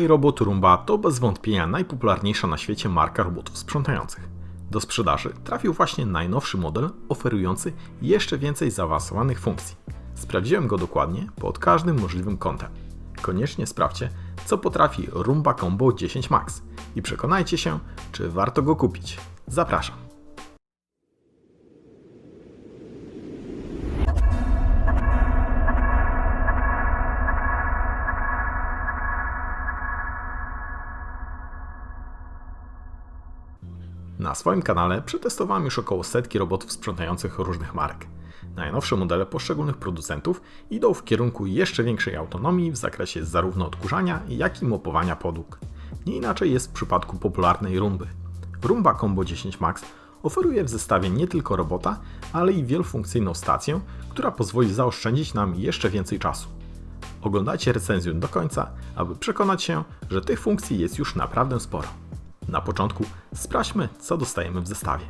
iRobot Roomba to bez wątpienia najpopularniejsza na świecie marka robotów sprzątających. Do sprzedaży trafił właśnie najnowszy model oferujący jeszcze więcej zaawansowanych funkcji. Sprawdziłem go dokładnie pod każdym możliwym kątem. Koniecznie sprawdźcie, co potrafi Roomba Combo 10 Max i przekonajcie się, czy warto go kupić. Zapraszam. Na swoim kanale przetestowałem już około setki robotów sprzątających różnych marek. Najnowsze modele poszczególnych producentów idą w kierunku jeszcze większej autonomii w zakresie zarówno odkurzania, jak i mopowania podłóg. Nie inaczej jest w przypadku popularnej Rumby. Rumba Combo 10 Max oferuje w zestawie nie tylko robota, ale i wielofunkcyjną stację, która pozwoli zaoszczędzić nam jeszcze więcej czasu. Oglądajcie recenzję do końca, aby przekonać się, że tych funkcji jest już naprawdę sporo. Na początku sprawdźmy, co dostajemy w zestawie.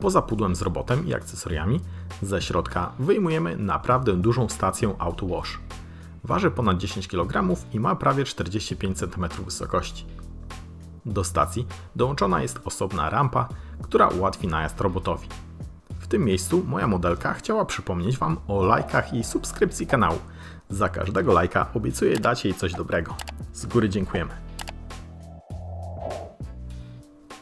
Poza pudłem z robotem i akcesoriami, ze środka wyjmujemy naprawdę dużą stację Auto Wash. Waży ponad 10 kg i ma prawie 45 cm wysokości. Do stacji dołączona jest osobna rampa, która ułatwi najazd robotowi. W tym miejscu moja modelka chciała przypomnieć Wam o lajkach i subskrypcji kanału. Za każdego lajka obiecuję dać jej coś dobrego. Z góry dziękujemy.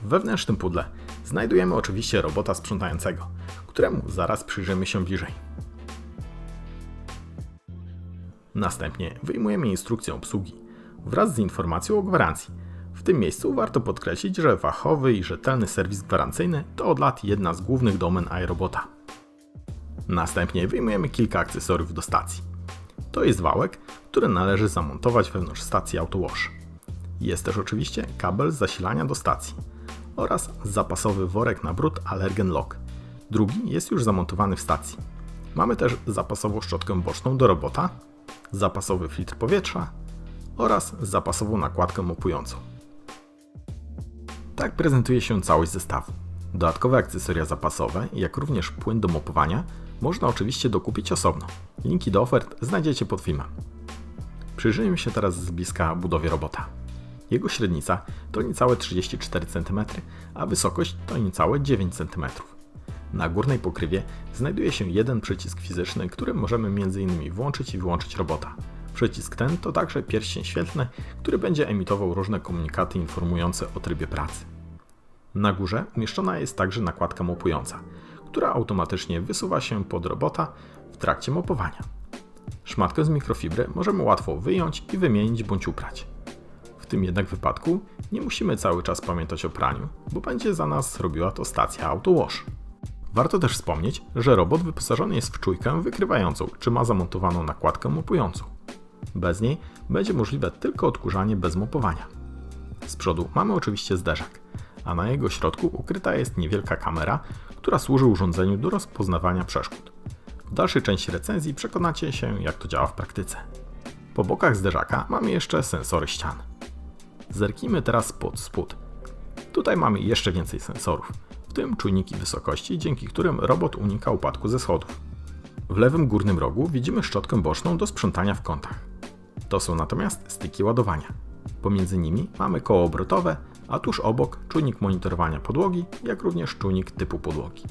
Wewnętrznym pudle znajdujemy oczywiście robota sprzątającego, któremu zaraz przyjrzymy się bliżej. Następnie wyjmujemy instrukcję obsługi wraz z informacją o gwarancji. W tym miejscu warto podkreślić, że fachowy i rzetelny serwis gwarancyjny to od lat jedna z głównych domen iRobota. Następnie wyjmujemy kilka akcesoriów do stacji. To jest wałek, który należy zamontować wewnątrz stacji AutoWash. Jest też oczywiście kabel zasilania do stacji oraz zapasowy worek na brud Allergen Lock. Drugi jest już zamontowany w stacji. Mamy też zapasową szczotkę boczną do robota, zapasowy filtr powietrza oraz zapasową nakładkę mopującą. Tak prezentuje się całość zestawu. Dodatkowe akcesoria zapasowe, jak również płyn do mopowania, można oczywiście dokupić osobno. Linki do ofert znajdziecie pod filmem. Przyjrzyjmy się teraz z bliska budowie robota. Jego średnica to niecałe 34 cm, a wysokość to niecałe 9 cm. Na górnej pokrywie znajduje się jeden przycisk fizyczny, którym możemy m.in. włączyć i wyłączyć robota. Przycisk ten to także pierścień świetlny, który będzie emitował różne komunikaty informujące o trybie pracy. Na górze umieszczona jest także nakładka mopująca, która automatycznie wysuwa się pod robota w trakcie mopowania. Szmatkę z mikrofibry możemy łatwo wyjąć i wymienić bądź uprać. W tym jednak wypadku nie musimy cały czas pamiętać o praniu, bo będzie za nas robiła to stacja AutoWash. Warto też wspomnieć, że robot wyposażony jest w czujkę wykrywającą, czy ma zamontowaną nakładkę mopującą. Bez niej będzie możliwe tylko odkurzanie bez mopowania. Z przodu mamy oczywiście zderzak, a na jego środku ukryta jest niewielka kamera, która służy urządzeniu do rozpoznawania przeszkód. W dalszej części recenzji przekonacie się, jak to działa w praktyce. Po bokach zderzaka mamy jeszcze sensory ścian. Zerknijmy teraz pod spód. Tutaj mamy jeszcze więcej sensorów, w tym czujniki wysokości, dzięki którym robot unika upadku ze schodów. W lewym górnym rogu widzimy szczotkę boczną do sprzątania w kątach. To są natomiast styki ładowania. Pomiędzy nimi mamy koło obrotowe, a tuż obok czujnik monitorowania podłogi, jak również czujnik typu podłogi.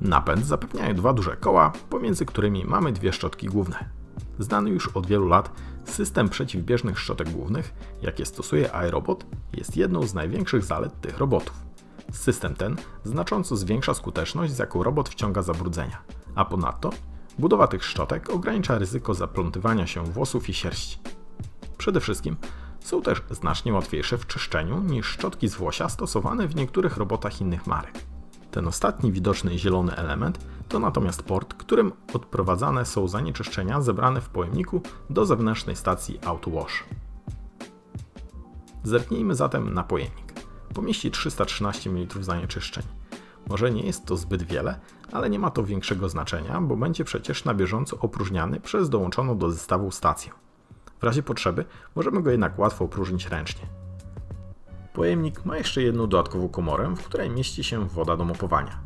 Napęd zapewniają dwa duże koła, pomiędzy którymi mamy dwie szczotki główne. Znany już od wielu lat system przeciwbieżnych szczotek głównych, jakie stosuje iRobot, jest jedną z największych zalet tych robotów. System ten znacząco zwiększa skuteczność, z jaką robot wciąga zabrudzenia, a ponadto budowa tych szczotek ogranicza ryzyko zaplątywania się włosów i sierści. Przede wszystkim są też znacznie łatwiejsze w czyszczeniu niż szczotki z włosia stosowane w niektórych robotach innych marek. Ten ostatni widoczny zielony element to natomiast port, którym odprowadzane są zanieczyszczenia zebrane w pojemniku do zewnętrznej stacji AutoWash. Zerknijmy zatem na pojemnik. Pomieści 313 ml zanieczyszczeń. Może nie jest to zbyt wiele, ale nie ma to większego znaczenia, bo będzie przecież na bieżąco opróżniany przez dołączoną do zestawu stację. W razie potrzeby możemy go jednak łatwo opróżnić ręcznie. Pojemnik ma jeszcze jedną dodatkową komorę, w której mieści się woda do mopowania.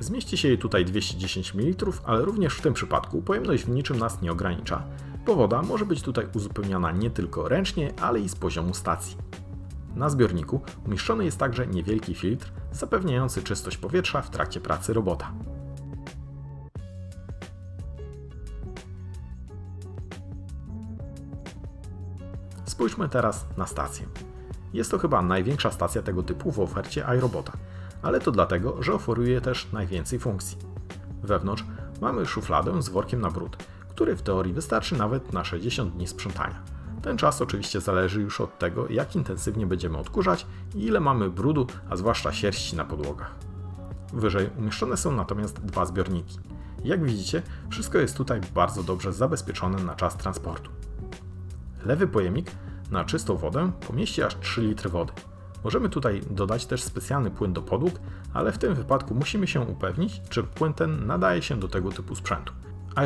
Zmieści się jej tutaj 210 ml, ale również w tym przypadku pojemność w niczym nas nie ogranicza, Powoda może być tutaj uzupełniana nie tylko ręcznie, ale i z poziomu stacji. Na zbiorniku umieszczony jest także niewielki filtr zapewniający czystość powietrza w trakcie pracy robota. Spójrzmy teraz na stację. Jest to chyba największa stacja tego typu w ofercie iRobota, ale to dlatego, że oferuje też najwięcej funkcji. Wewnątrz mamy szufladę z workiem na brud, który w teorii wystarczy nawet na 60 dni sprzątania. Ten czas oczywiście zależy już od tego, jak intensywnie będziemy odkurzać i ile mamy brudu, a zwłaszcza sierści na podłogach. Wyżej umieszczone są natomiast dwa zbiorniki. Jak widzicie, wszystko jest tutaj bardzo dobrze zabezpieczone na czas transportu. Lewy pojemnik na czystą wodę pomieści aż 3 litry wody. Możemy tutaj dodać też specjalny płyn do podłóg, ale w tym wypadku musimy się upewnić, czy płyn ten nadaje się do tego typu sprzętu.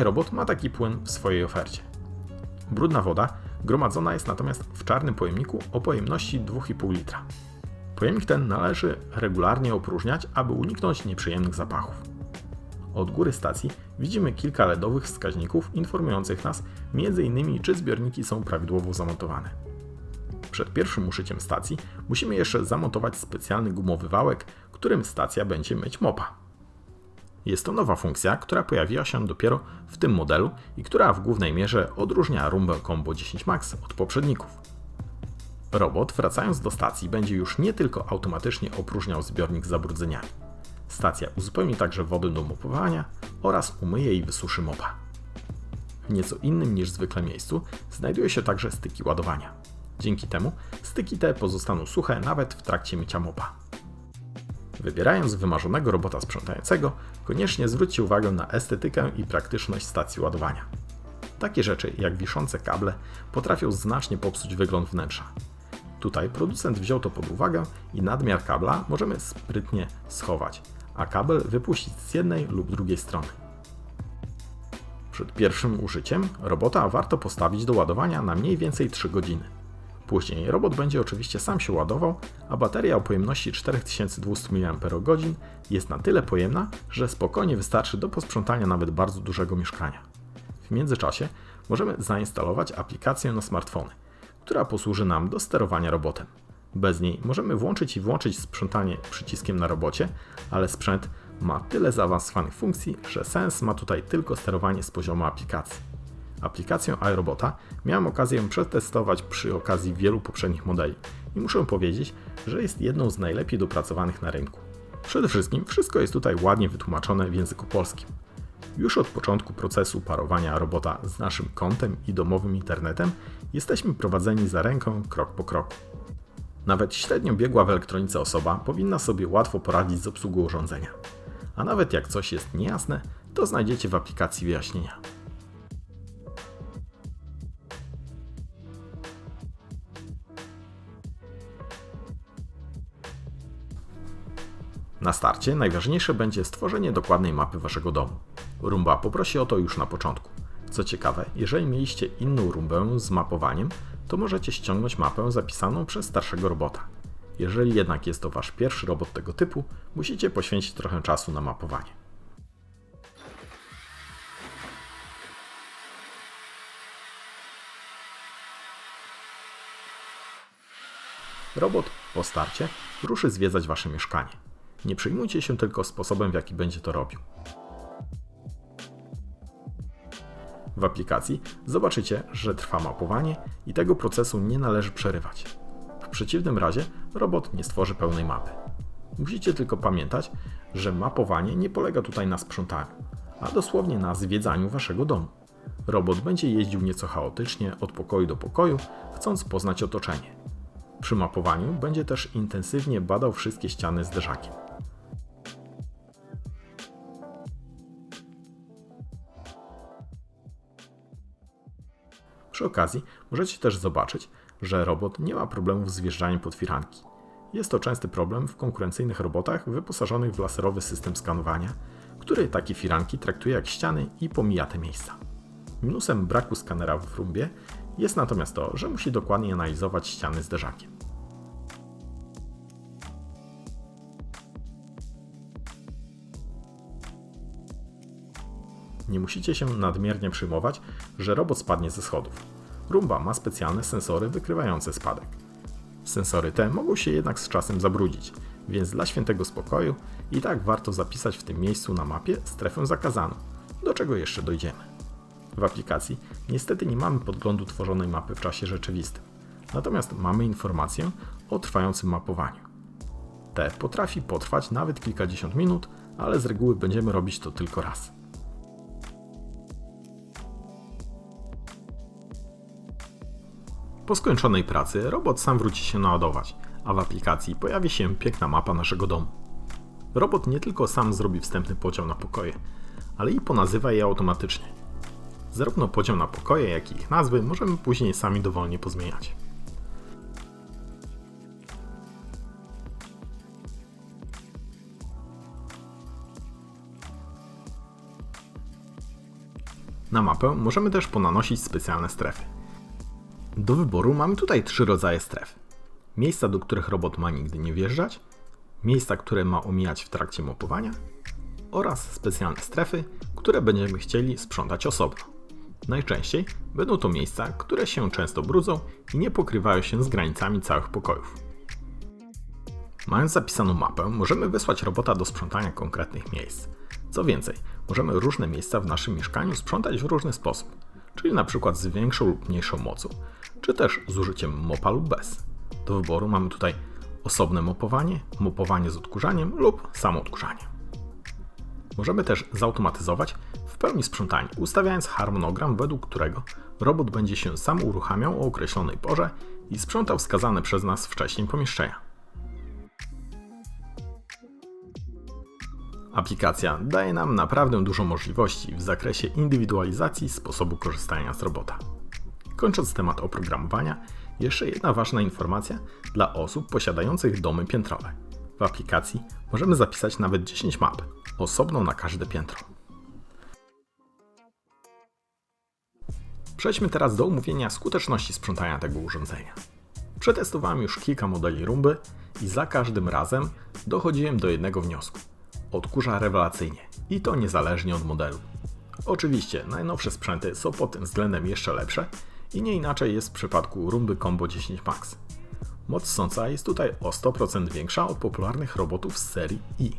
iRobot ma taki płyn w swojej ofercie. Brudna woda gromadzona jest natomiast w czarnym pojemniku o pojemności 2,5 litra. Pojemnik ten należy regularnie opróżniać, aby uniknąć nieprzyjemnych zapachów. Od góry stacji widzimy kilka LEDowych wskaźników informujących nas m.in. czy zbiorniki są prawidłowo zamontowane. Przed pierwszym uszyciem stacji musimy jeszcze zamontować specjalny gumowy wałek, którym stacja będzie mieć mopa. Jest to nowa funkcja, która pojawiła się dopiero w tym modelu i która w głównej mierze odróżnia Rumble Combo 10 Max od poprzedników. Robot, wracając do stacji, będzie już nie tylko automatycznie opróżniał zbiornik z zabrudzeniami. Stacja uzupełni także wodę do mopowania oraz umyje i wysuszy mopa. W nieco innym niż zwykle miejscu znajduje się także styki ładowania. Dzięki temu styki te pozostaną suche nawet w trakcie mycia mopa. Wybierając wymarzonego robota sprzątającego, koniecznie zwróćcie uwagę na estetykę i praktyczność stacji ładowania. Takie rzeczy jak wiszące kable potrafią znacznie popsuć wygląd wnętrza. Tutaj producent wziął to pod uwagę i nadmiar kabla możemy sprytnie schować, a kabel wypuścić z jednej lub drugiej strony. Przed pierwszym użyciem robota warto postawić do ładowania na mniej więcej 3 godziny. Później robot będzie oczywiście sam się ładował, a bateria o pojemności 4200 mAh jest na tyle pojemna, że spokojnie wystarczy do posprzątania nawet bardzo dużego mieszkania. W międzyczasie możemy zainstalować aplikację na smartfony, która posłuży nam do sterowania robotem. Bez niej możemy włączyć i włączyć sprzątanie przyciskiem na robocie, ale sprzęt ma tyle zaawansowanych funkcji, że sens ma tutaj tylko sterowanie z poziomu aplikacji. Aplikację iRobota miałem okazję przetestować przy okazji wielu poprzednich modeli i muszę powiedzieć, że jest jedną z najlepiej dopracowanych na rynku. Przede wszystkim wszystko jest tutaj ładnie wytłumaczone w języku polskim. Już od początku procesu parowania robota z naszym kontem i domowym internetem jesteśmy prowadzeni za ręką krok po kroku. Nawet średnio biegła w elektronice osoba powinna sobie łatwo poradzić z obsługą urządzenia. A nawet jak coś jest niejasne, to znajdziecie w aplikacji wyjaśnienia. Na starcie najważniejsze będzie stworzenie dokładnej mapy waszego domu. Rumba poprosi o to już na początku. Co ciekawe, jeżeli mieliście inną rumbę z mapowaniem, to możecie ściągnąć mapę zapisaną przez starszego robota. Jeżeli jednak jest to wasz pierwszy robot tego typu, musicie poświęcić trochę czasu na mapowanie. Robot po starcie ruszy zwiedzać wasze mieszkanie. Nie przejmujcie się tylko sposobem, w jaki będzie to robił. W aplikacji zobaczycie, że trwa mapowanie i tego procesu nie należy przerywać. W przeciwnym razie robot nie stworzy pełnej mapy. Musicie tylko pamiętać, że mapowanie nie polega tutaj na sprzątaniu, a dosłownie na zwiedzaniu waszego domu. Robot będzie jeździł nieco chaotycznie od pokoju do pokoju, chcąc poznać otoczenie. Przy mapowaniu będzie też intensywnie badał wszystkie ściany zderzakiem. Przy okazji możecie też zobaczyć, że robot nie ma problemów z wjeżdżaniem pod firanki. Jest to częsty problem w konkurencyjnych robotach wyposażonych w laserowy system skanowania, który takie firanki traktuje jak ściany i pomija te miejsca. Minusem braku skanera w rumbie jest natomiast to, że musi dokładnie analizować ściany zderzakiem. nie musicie się nadmiernie przejmować, że robot spadnie ze schodów. Rumba ma specjalne sensory wykrywające spadek. Sensory te mogą się jednak z czasem zabrudzić, więc dla świętego spokoju i tak warto zapisać w tym miejscu na mapie strefę zakazaną, do czego jeszcze dojdziemy. W aplikacji niestety nie mamy podglądu tworzonej mapy w czasie rzeczywistym, natomiast mamy informację o trwającym mapowaniu. Te potrafi potrwać nawet kilkadziesiąt minut, ale z reguły będziemy robić to tylko raz. Po skończonej pracy robot sam wróci się naładować, a w aplikacji pojawi się piękna mapa naszego domu. Robot nie tylko sam zrobi wstępny podział na pokoje, ale i ponazywa je automatycznie. Zarówno podział na pokoje, jak i ich nazwy możemy później sami dowolnie pozmieniać. Na mapę możemy też ponanosić specjalne strefy. Do wyboru mamy tutaj trzy rodzaje stref. Miejsca, do których robot ma nigdy nie wjeżdżać, miejsca, które ma omijać w trakcie mopowania oraz specjalne strefy, które będziemy chcieli sprzątać osobno. Najczęściej będą to miejsca, które się często brudzą i nie pokrywają się z granicami całych pokojów. Mając zapisaną mapę, możemy wysłać robota do sprzątania konkretnych miejsc. Co więcej, możemy różne miejsca w naszym mieszkaniu sprzątać w różny sposób, czyli na przykład z większą lub mniejszą mocą, czy też z użyciem mopa lub bez. Do wyboru mamy tutaj osobne mopowanie, mopowanie z odkurzaniem lub samo odkurzanie. Możemy też zautomatyzować w pełni sprzątanie, ustawiając harmonogram, według którego robot będzie się sam uruchamiał o określonej porze i sprzątał wskazane przez nas wcześniej pomieszczenia. Aplikacja daje nam naprawdę dużo możliwości w zakresie indywidualizacji sposobu korzystania z robota. Kończąc temat oprogramowania, jeszcze jedna ważna informacja dla osób posiadających domy piętrowe. W aplikacji możemy zapisać nawet 10 map, osobno na każde piętro. Przejdźmy teraz do omówienia skuteczności sprzątania tego urządzenia. Przetestowałem już kilka modeli rumby i za każdym razem dochodziłem do jednego wniosku. Odkurza rewelacyjnie i to niezależnie od modelu. Oczywiście najnowsze sprzęty są pod tym względem jeszcze lepsze i nie inaczej jest w przypadku Rumby Combo 10 Max. Moc sąca jest tutaj o 100% większa od popularnych robotów z serii i.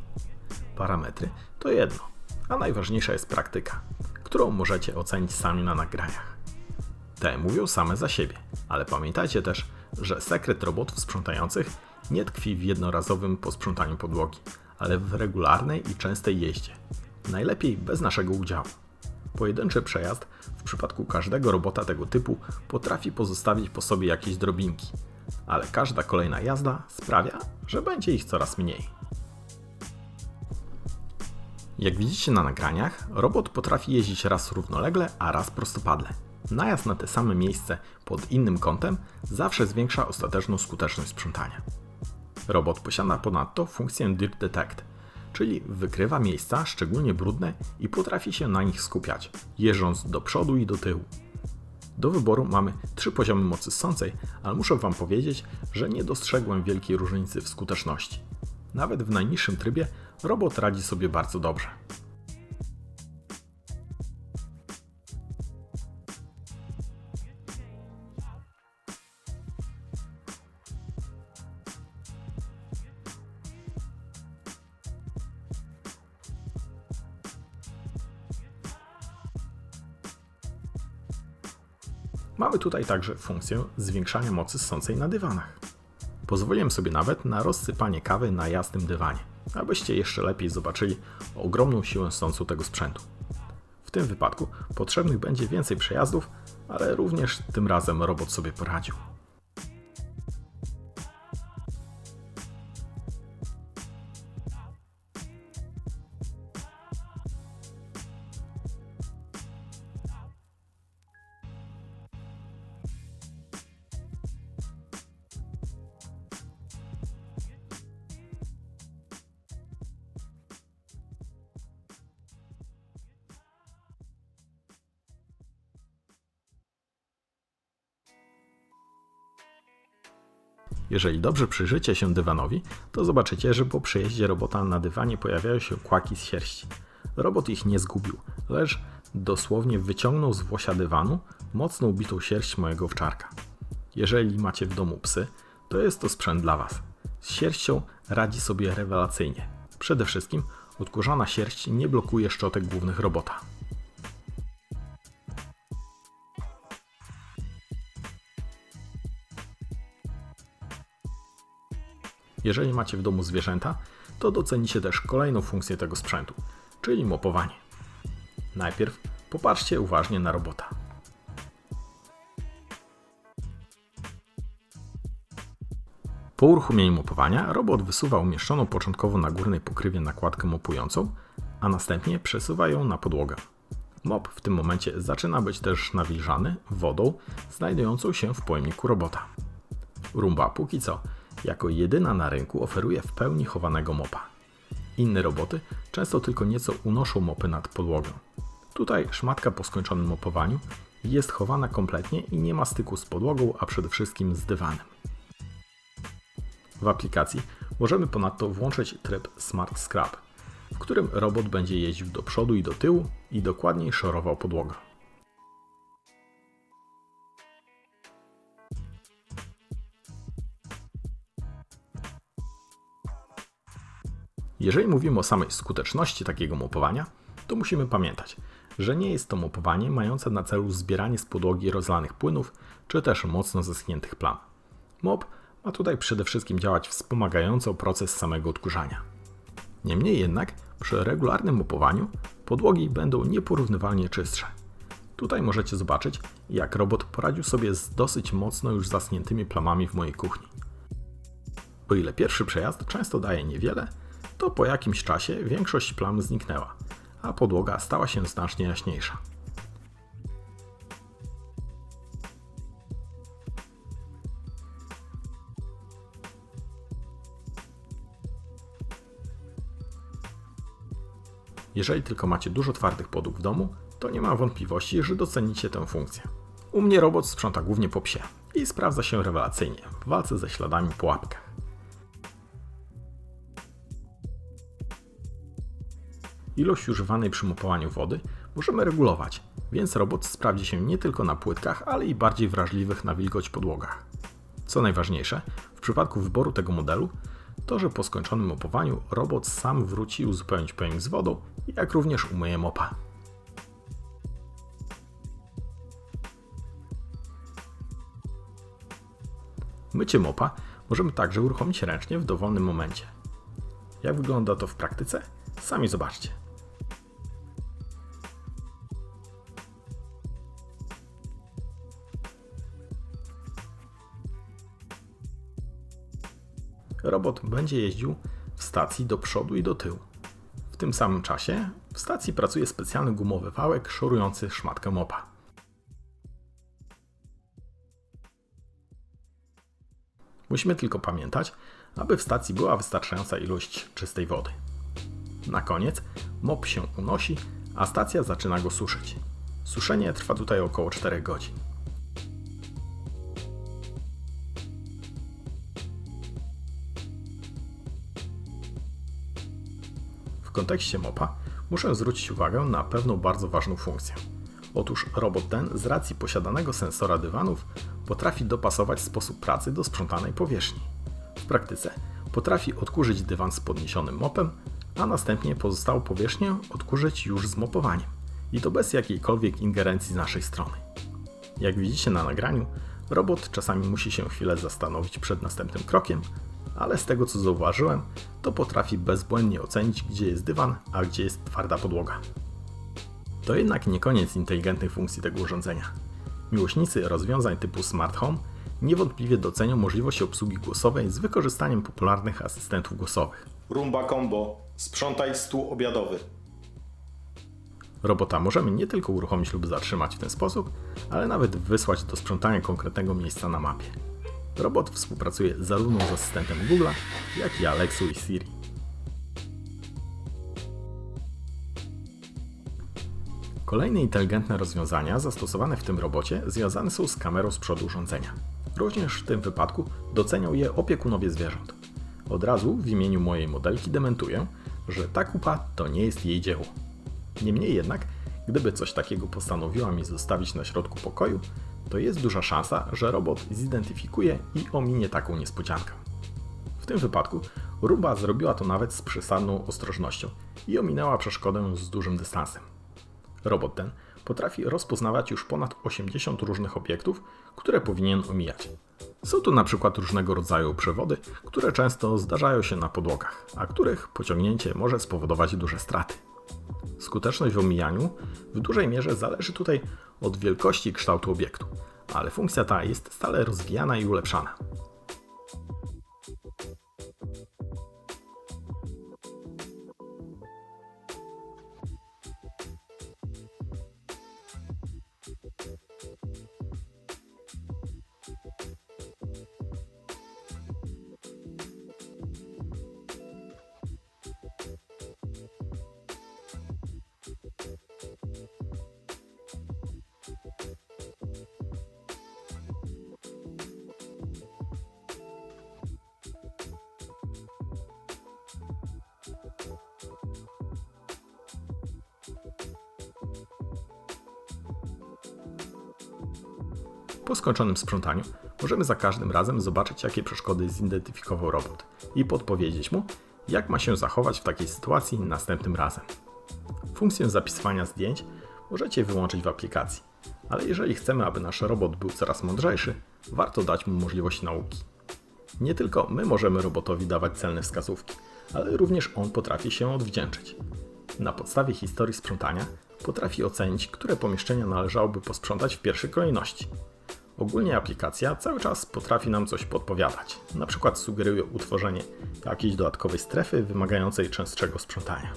Parametry to jedno, a najważniejsza jest praktyka, którą możecie ocenić sami na nagraniach. Te mówią same za siebie, ale pamiętajcie też, że sekret robotów sprzątających nie tkwi w jednorazowym posprzątaniu podłogi, ale w regularnej i częstej jeździe. Najlepiej bez naszego udziału. Pojedynczy przejazd w przypadku każdego robota tego typu potrafi pozostawić po sobie jakieś drobinki, ale każda kolejna jazda sprawia, że będzie ich coraz mniej. Jak widzicie na nagraniach, robot potrafi jeździć raz równolegle, a raz prostopadle. Najazd na te same miejsce pod innym kątem zawsze zwiększa ostateczną skuteczność sprzątania. Robot posiada ponadto funkcję Dirt Detect, czyli wykrywa miejsca szczególnie brudne i potrafi się na nich skupiać, jeżdżąc do przodu i do tyłu. Do wyboru mamy trzy poziomy mocy ssącej, ale muszę Wam powiedzieć, że nie dostrzegłem wielkiej różnicy w skuteczności. Nawet w najniższym trybie robot radzi sobie bardzo dobrze. Tutaj także funkcję zwiększania mocy ssącej na dywanach. Pozwoliłem sobie nawet na rozsypanie kawy na jasnym dywanie, abyście jeszcze lepiej zobaczyli ogromną siłę ssącą tego sprzętu. W tym wypadku potrzebnych będzie więcej przejazdów, ale również tym razem robot sobie poradził. Jeżeli dobrze przyjrzycie się dywanowi, to zobaczycie, że po przejeździe robota na dywanie pojawiają się kłaki z sierści. Robot ich nie zgubił, lecz dosłownie wyciągnął z włosia dywanu mocno ubitą sierść mojego owczarka. Jeżeli macie w domu psy, to jest to sprzęt dla Was. Z sierścią radzi sobie rewelacyjnie. Przede wszystkim odkurzana sierść nie blokuje szczotek głównych robota. Jeżeli macie w domu zwierzęta, to docenicie też kolejną funkcję tego sprzętu, czyli mopowanie. Najpierw popatrzcie uważnie na robota. Po uruchomieniu mopowania robot wysuwa umieszczoną początkowo na górnej pokrywie nakładkę mopującą, a następnie przesuwa ją na podłogę. Mop w tym momencie zaczyna być też nawilżany wodą znajdującą się w pojemniku robota. Rumba póki co jako jedyna na rynku oferuje w pełni chowanego mopa. Inne roboty często tylko nieco unoszą mopy nad podłogę. Tutaj szmatka po skończonym mopowaniu jest chowana kompletnie i nie ma styku z podłogą, a przede wszystkim z dywanem. W aplikacji możemy ponadto włączyć tryb Smart Scrub, w którym robot będzie jeździł do przodu i do tyłu i dokładniej szorował podłogę. Jeżeli mówimy o samej skuteczności takiego mopowania, to musimy pamiętać, że nie jest to mopowanie mające na celu zbieranie z podłogi rozlanych płynów czy też mocno zeschniętych plam. Mop ma tutaj przede wszystkim działać wspomagająco proces samego odkurzania. Niemniej jednak przy regularnym mopowaniu podłogi będą nieporównywalnie czystsze. Tutaj możecie zobaczyć, jak robot poradził sobie z dosyć mocno już zaschniętymi plamami w mojej kuchni. O ile pierwszy przejazd często daje niewiele, to po jakimś czasie większość plam zniknęła, a podłoga stała się znacznie jaśniejsza. Jeżeli tylko macie dużo twardych podłóg w domu, to nie mam wątpliwości, że docenicie tę funkcję. U mnie robot sprząta głównie po psie i sprawdza się rewelacyjnie w walce ze śladami po. Ilość używanej przy mopowaniu wody możemy regulować, więc robot sprawdzi się nie tylko na płytkach, ale i bardziej wrażliwych na wilgoć podłogach. Co najważniejsze, w przypadku wyboru tego modelu, to że po skończonym mopowaniu robot sam wróci uzupełnić pojemnik z wodą, jak również umyje mopa. Mycie mopa możemy także uruchomić ręcznie w dowolnym momencie. Jak wygląda to w praktyce? Sami zobaczcie. Robot będzie jeździł w stacji do przodu i do tyłu. W tym samym czasie w stacji pracuje specjalny gumowy wałek szorujący szmatkę mopa. Musimy tylko pamiętać, aby w stacji była wystarczająca ilość czystej wody. Na koniec mop się unosi, a stacja zaczyna go suszyć. Suszenie trwa tutaj około 4 godzin. Kontekście mopa muszę zwrócić uwagę na pewną bardzo ważną funkcję. Otóż robot ten z racji posiadanego sensora dywanów potrafi dopasować sposób pracy do sprzątanej powierzchni. W praktyce potrafi odkurzyć dywan z podniesionym mopem, a następnie pozostałą powierzchnię odkurzyć już z mopowaniem. I to bez jakiejkolwiek ingerencji z naszej strony. Jak widzicie na nagraniu, robot czasami musi się chwilę zastanowić przed następnym krokiem, ale z tego co zauważyłem, to potrafi bezbłędnie ocenić, gdzie jest dywan, a gdzie jest twarda podłoga. To jednak nie koniec inteligentnych funkcji tego urządzenia. Miłośnicy rozwiązań typu Smart Home niewątpliwie docenią możliwość obsługi głosowej z wykorzystaniem popularnych asystentów głosowych. Rumba Combo. Sprzątaj stół obiadowy. Robota możemy nie tylko uruchomić lub zatrzymać w ten sposób, ale nawet wysłać do sprzątania konkretnego miejsca na mapie. Robot współpracuje zarówno z asystentem Google, jak i Alexą i Siri. Kolejne inteligentne rozwiązania zastosowane w tym robocie związane są z kamerą z przodu urządzenia. Również w tym wypadku docenią je opiekunowie zwierząt. Od razu w imieniu mojej modelki dementuję, że ta kupa to nie jest jej dzieło. Niemniej jednak Gdyby coś takiego postanowiła mi zostawić na środku pokoju, to jest duża szansa, że robot zidentyfikuje i ominie taką niespodziankę. W tym wypadku Rumba zrobiła to nawet z przesadną ostrożnością i ominęła przeszkodę z dużym dystansem. Robot ten potrafi rozpoznawać już ponad 80 różnych obiektów, które powinien omijać. Są to na przykład różnego rodzaju przewody, które często zdarzają się na podłogach, a których pociągnięcie może spowodować duże straty. Skuteczność w omijaniu w dużej mierze zależy tutaj od wielkości kształtu obiektu, ale funkcja ta jest stale rozwijana i ulepszana. Po skończonym sprzątaniu możemy za każdym razem zobaczyć, jakie przeszkody zidentyfikował robot i podpowiedzieć mu, jak ma się zachować w takiej sytuacji następnym razem. Funkcję zapisywania zdjęć możecie wyłączyć w aplikacji, ale jeżeli chcemy, aby nasz robot był coraz mądrzejszy, warto dać mu możliwość nauki. Nie tylko my możemy robotowi dawać celne wskazówki, ale również on potrafi się odwdzięczyć. Na podstawie historii sprzątania potrafi ocenić, które pomieszczenia należałoby posprzątać w pierwszej kolejności. Ogólnie aplikacja cały czas potrafi nam coś podpowiadać. Na przykład sugeruje utworzenie jakiejś dodatkowej strefy wymagającej częstszego sprzątania.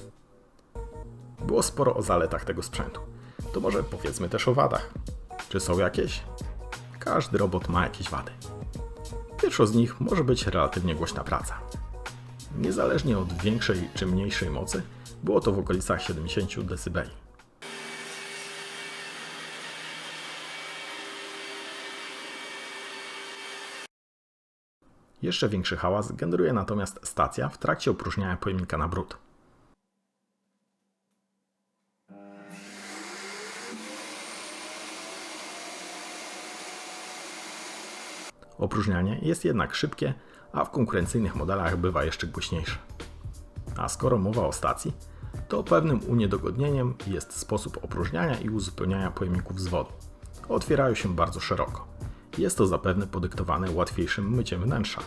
Było sporo o zaletach tego sprzętu. To może powiedzmy też o wadach. Czy są jakieś? Każdy robot ma jakieś wady. Pierwszą z nich może być relatywnie głośna praca. Niezależnie od większej czy mniejszej mocy, było to w okolicach 70 dB. Jeszcze większy hałas generuje natomiast stacja w trakcie opróżniania pojemnika na brud. Opróżnianie jest jednak szybkie, a w konkurencyjnych modelach bywa jeszcze głośniejsze. A skoro mowa o stacji, to pewnym uniedogodnieniem jest sposób opróżniania i uzupełniania pojemników z wodą. Otwierają się bardzo szeroko. Jest to zapewne podyktowane łatwiejszym myciem wnętrza,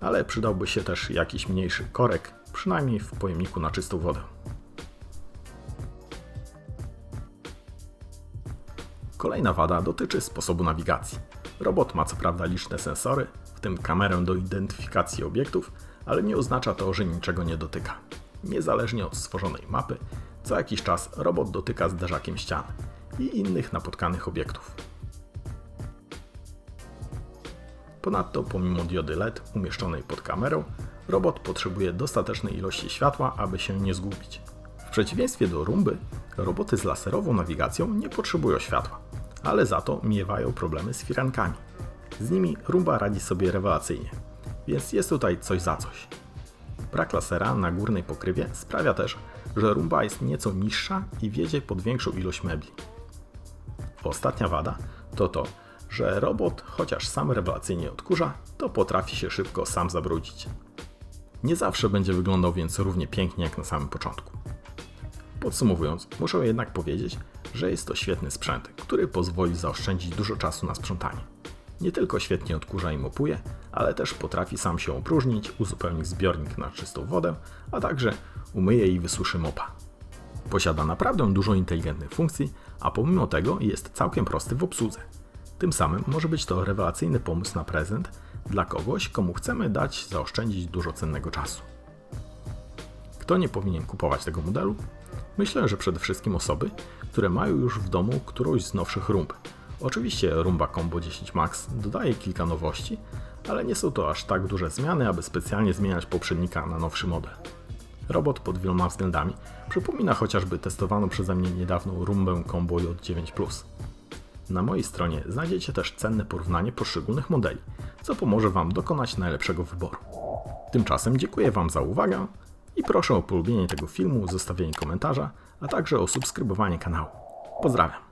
ale przydałby się też jakiś mniejszy korek, przynajmniej w pojemniku na czystą wodę. Kolejna wada dotyczy sposobu nawigacji. Robot ma co prawda liczne sensory, w tym kamerę do identyfikacji obiektów, ale nie oznacza to, że niczego nie dotyka. Niezależnie od stworzonej mapy, co jakiś czas robot dotyka zderzakiem ścian i innych napotkanych obiektów. Ponadto, pomimo diody LED umieszczonej pod kamerą, robot potrzebuje dostatecznej ilości światła, aby się nie zgubić. W przeciwieństwie do rumby, roboty z laserową nawigacją nie potrzebują światła, ale za to miewają problemy z firankami. Z nimi rumba radzi sobie rewelacyjnie, więc jest tutaj coś za coś. Brak lasera na górnej pokrywie sprawia też, że rumba jest nieco niższa i wiedzie pod większą ilość mebli. Ostatnia wada to to, że robot, chociaż sam rewelacyjnie odkurza, to potrafi się szybko sam zabrudzić. Nie zawsze będzie wyglądał więc równie pięknie jak na samym początku. Podsumowując, muszę jednak powiedzieć, że jest to świetny sprzęt, który pozwoli zaoszczędzić dużo czasu na sprzątanie. Nie tylko świetnie odkurza i mopuje, ale też potrafi sam się opróżnić, uzupełnić zbiornik na czystą wodę, a także umyje i wysuszy mopa. Posiada naprawdę dużo inteligentnych funkcji, a pomimo tego jest całkiem prosty w obsłudze. Tym samym może być to rewelacyjny pomysł na prezent dla kogoś, komu chcemy dać zaoszczędzić dużo cennego czasu. Kto nie powinien kupować tego modelu? Myślę, że przede wszystkim osoby, które mają już w domu którąś z nowszych rumb. Oczywiście Rumba Combo 10 Max dodaje kilka nowości, ale nie są to aż tak duże zmiany, aby specjalnie zmieniać poprzednika na nowszy model. Robot pod wieloma względami przypomina chociażby testowaną przeze mnie niedawną Rumbę Combo J9 Plus. Na mojej stronie znajdziecie też cenne porównanie poszczególnych modeli, co pomoże Wam dokonać najlepszego wyboru. Tymczasem dziękuję Wam za uwagę i proszę o polubienie tego filmu, zostawienie komentarza, a także o subskrybowanie kanału. Pozdrawiam.